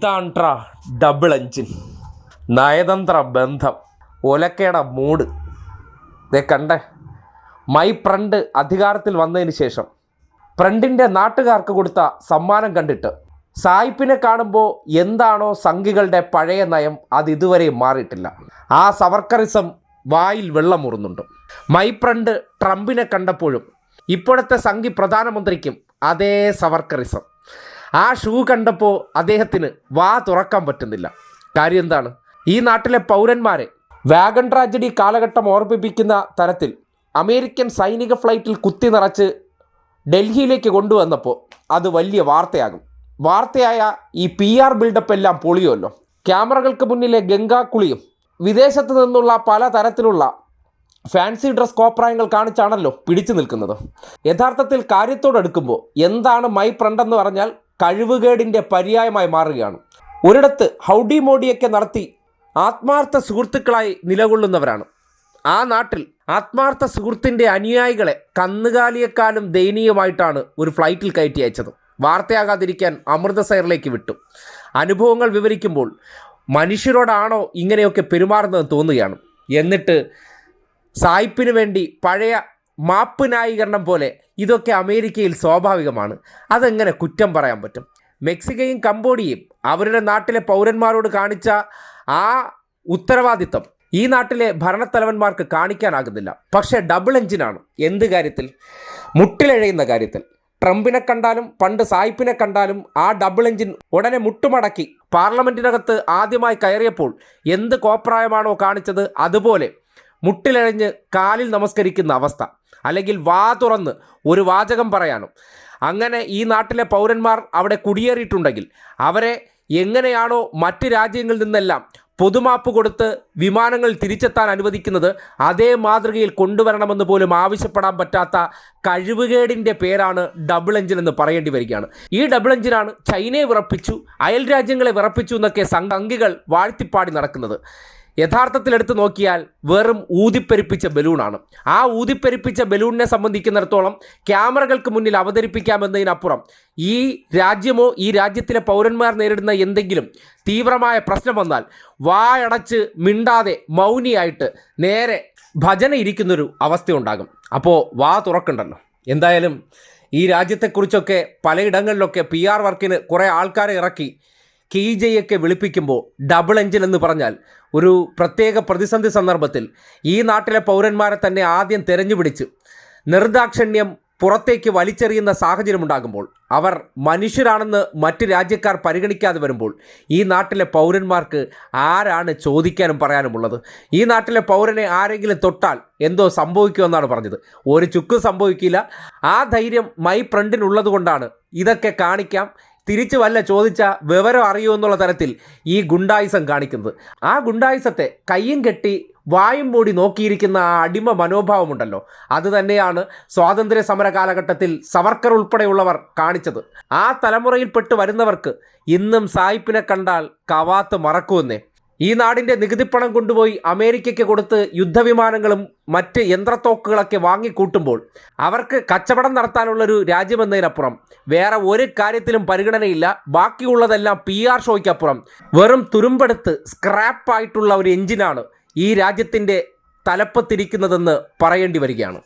ഇതാണ്ട്ര double engine നയതന്ത്ര ബന്ധം. ഒലക്കേട mood ഇതേ കണ്ടേ? മൈ ഫ്രണ്ട് അധികാരത്തിൽ വന്നതിന് ശേഷം ഫ്രണ്ടിന്റെ നാട്ടുകാർക്ക് കൊടുത്ത സമ്മാനം കണ്ടിട്ട് സായിപ്പിനെ കാണുമ്പോൾ എന്താണോ സംഘികളുടെ പഴയ നയം അത് ഇതുവരെയും മാറിയിട്ടില്ല. ആ സവർക്കറിസം വായിൽ വെള്ളമുറുന്നുണ്ട് മൈ ഫ്രണ്ട് ട്രംപിനെ കണ്ടപ്പോഴും ഇപ്പോഴത്തെ സംഘി പ്രധാനമന്ത്രിക്കും അതേ സവർക്കറിസം. ആ ഷൂ കണ്ടപ്പോൾ അദ്ദേഹത്തിന് വാ തുറക്കാൻ പറ്റുന്നില്ല. കാര്യം എന്താണ്? ഈ നാട്ടിലെ പൗരന്മാരെ വാഗൺ ട്രാജഡി കാലഘട്ടം ഓർമ്മിപ്പിക്കുന്ന തരത്തിൽ അമേരിക്കൻ സൈനിക ഫ്ലൈറ്റിൽ കുത്തി നിറച്ച് ഡൽഹിയിലേക്ക് കൊണ്ടുവന്നപ്പോൾ അത് വലിയ വാർത്തയാകും. വാർത്തയായ ഈ പി ആർ ബിൽഡപ്പ് എല്ലാം പൊളിയുമല്ലോ. ക്യാമറകൾക്ക് മുന്നിലെ ഗംഗാക്കുളിയും വിദേശത്ത് നിന്നുള്ള പല തരത്തിലുള്ള ഫാൻസി ഡ്രസ് കോപ്രായങ്ങൾ കാണിച്ചാണല്ലോ പിടിച്ചു നിൽക്കുന്നത്. യഥാർത്ഥത്തിൽ കാര്യത്തോടെടുക്കുമ്പോൾ എന്താണ് മൈ ഫ്രണ്ടെന്ന് പറഞ്ഞാൽ കഴിവുകേടിന്റെ പര്യായമായി മാറുകയാണ്. ഒരിടത്ത് ഹൗഡി മോഡിയൊക്കെ നടത്തി ആത്മാർത്ഥ സുഹൃത്തുക്കളായി നിലകൊള്ളുന്നവരാണ്. ആ നാട്ടിൽ ആത്മാർത്ഥ സുഹൃത്തിന്റെ അനുയായികളെ കന്നുകാലിയെക്കാളും ദയനീയമായിട്ടാണ് ഒരു ഫ്ലൈറ്റിൽ കയറ്റി അയച്ചത്. വാർത്തയാകാതിരിക്കാൻ അമൃതസറിലേക്ക് വിട്ടു. അനുഭവങ്ങൾ വിവരിക്കുമ്പോൾ മനുഷ്യരോടാണോ ഇങ്ങനെയൊക്കെ പെരുമാറുന്നതെന്ന് തോന്നുകയാണ്. എന്നിട്ട് സായിപ്പിന് വേണ്ടി പഴയ മാപ്പ് ന്യായീകരണം പോലെ ഇതൊക്കെ അമേരിക്കയിൽ സ്വാഭാവികമാണ്. അതെങ്ങനെ കുറ്റം പറയാൻ പറ്റും? മെക്സിക്കയും കംബോഡിയയും അവരുടെ നാട്ടിലെ പൗരന്മാരോട് കാണിച്ച ആ ഉത്തരവാദിത്തം ഈ നാട്ടിലെ ഭരണത്തലവന്മാർക്ക് കാണിക്കാനാകുന്നില്ല. പക്ഷേ ഡബിൾ എഞ്ചിനാണ് എന്ത് കാര്യത്തിൽ? മുട്ടിലഴയുന്ന കാര്യത്തിൽ. ട്രംപിനെ കണ്ടാലും പണ്ട് സായിപ്പിനെ കണ്ടാലും ആ ഡബിൾ എഞ്ചിൻ ഉടനെ മുട്ടുമടക്കി പാർലമെന്റിനകത്ത് ആദ്യമായി കയറിയപ്പോൾ എന്ത് കോപ്രായമാണോ കാണിച്ചത്? അതുപോലെ മുട്ടിലഴഞ്ഞ് കാലിൽ നമസ്കരിക്കുന്ന അവസ്ഥ. അല്ലെങ്കിൽ വാ തുറന്ന് ഒരു വാചകം പറയാനും അങ്ങനെ ഈ നാട്ടിലെ പൗരന്മാർ അവിടെ കുടിയേറിയിട്ടുണ്ടെങ്കിൽ അവരെ എങ്ങനെയാണോ മറ്റ് രാജ്യങ്ങളിൽ നിന്നെല്ലാം പൊതുമാപ്പ് കൊടുത്ത് വിമാനങ്ങൾ തിരിച്ചെത്താൻ അനുവദിക്കുന്നത് അതേ മാതൃകയിൽ കൊണ്ടുവരണമെന്ന് പോലും ആവശ്യപ്പെടാൻ പറ്റാത്ത കഴിവുകേടിന്റെ പേരാണ് ഡബിൾ എഞ്ചിൻ എന്ന് പറയേണ്ടി വരികയാണ്. ഈ ഡബിൾ എഞ്ചിനാണ് ചൈനയെ വിറപ്പിച്ചു അയൽ രാജ്യങ്ങളെ വിറപ്പിച്ചു എന്നൊക്കെ സംഘികൾ വാഴ്ത്തിപ്പാടി നടക്കുന്നത്. യഥാർത്ഥത്തിൽ എടുത്തു നോക്കിയാൽ വെറും ഊതിപ്പെരിപ്പിച്ച ബലൂണാണ്. ആ ഊതിപ്പെരുപ്പിച്ച ബലൂണിനെ സംബന്ധിക്കുന്നിടത്തോളം ക്യാമറകൾക്ക് മുന്നിൽ അവതരിപ്പിക്കാമെന്നതിനപ്പുറം ഈ രാജ്യമോ ഈ രാജ്യത്തിലെ പൗരന്മാർ നേരിടുന്ന എന്തെങ്കിലും തീവ്രമായ പ്രശ്നം വന്നാൽ വായടച്ച് മിണ്ടാതെ മൗനിയായിട്ട് നേരെ ഭജന ഇരിക്കുന്നൊരു അവസ്ഥയുണ്ടാകും. അപ്പോൾ വാ തുറക്കണ്ടല്ലോ. എന്തായാലും ഈ രാജ്യത്തെക്കുറിച്ചൊക്കെ പലയിടങ്ങളിലൊക്കെ പി ആർ വർക്കിന് കുറേ ആൾക്കാരെ ഇറക്കി കീജയൊക്കെ വിളിപ്പിക്കുമ്പോൾ ഡബിൾ എഞ്ചിൻ എന്ന് പറഞ്ഞാൽ ഒരു പ്രത്യേക പ്രതിസന്ധി സന്ദർഭത്തിൽ ഈ നാട്ടിലെ പൗരന്മാരെ തന്നെ ആദ്യം തെരഞ്ഞുപിടിച്ച് നിർദാക്ഷിണ്യം പുറത്തേക്ക് വലിച്ചെറിയുന്ന സാഹചര്യമുണ്ടാകുമ്പോൾ അവർ മനുഷ്യരാണെന്ന് മറ്റ് രാജ്യക്കാർ പരിഗണിക്കാതെ വരുമ്പോൾ ഈ നാട്ടിലെ പൗരന്മാർക്ക് ആരാണ് ചോദിക്കാനും പറയാനുമുള്ളത് ഈ നാട്ടിലെ പൗരനെ ആരെങ്കിലും തൊട്ടാൽ എന്തോ സംഭവിക്കുമെന്നാണ് പറഞ്ഞത്. ഒരു ചുക്ക് സംഭവിക്കില്ല. ആ ധൈര്യം മൈ ഫ്രണ്ടിനുള്ളത് കൊണ്ടാണ്. ഇതൊക്കെ കാണിക്കാം. തിരിച്ചു വല്ല ചോദിച്ച വിവരം അറിയൂ എന്നുള്ള തരത്തിൽ ഈ ഗുണ്ടായുസം കാണിക്കുന്നത്. ആ ഗുണ്ടായുസത്തെ കയ്യും കെട്ടി വായും മൂടി നോക്കിയിരിക്കുന്ന ആ അടിമ മനോഭാവമുണ്ടല്ലോ. അത് തന്നെയാണ് സ്വാതന്ത്ര്യ സമര കാലഘട്ടത്തിൽ സവർക്കർ ഉൾപ്പെടെയുള്ളവർ കാണിച്ചത്. ആ തലമുറയിൽപ്പെട്ട് വരുന്നവർക്ക് ഇന്നും സായിപ്പിനെ കണ്ടാൽ കവാത്ത് മറക്കുമെന്നേ. ഈ നാടിന്റെ നികുതിപ്പണം കൊണ്ടുപോയി അമേരിക്കയ്ക്ക് കൊടുത്ത് യുദ്ധവിമാനങ്ങളും മറ്റ് യന്ത്രത്തോക്കുകളൊക്കെ വാങ്ങിക്കൂട്ടുമ്പോൾ അവർക്ക് കച്ചവടം നടത്താനുള്ളൊരു രാജ്യമെന്നതിനപ്പുറം വേറെ ഒരു കാര്യത്തിലും പരിഗണനയില്ല. ബാക്കിയുള്ളതെല്ലാം പി ആർ ഷോയ്ക്കപ്പുറം. വെറും തുരുമ്പെടുത്ത് സ്ക്രാപ്പായിട്ടുള്ള ഒരു എഞ്ചിനാണ് ഈ രാജ്യത്തിന്റെ തലപ്പത്തിരിക്കുന്നതെന്ന് പറയേണ്ടി വരികയാണ്.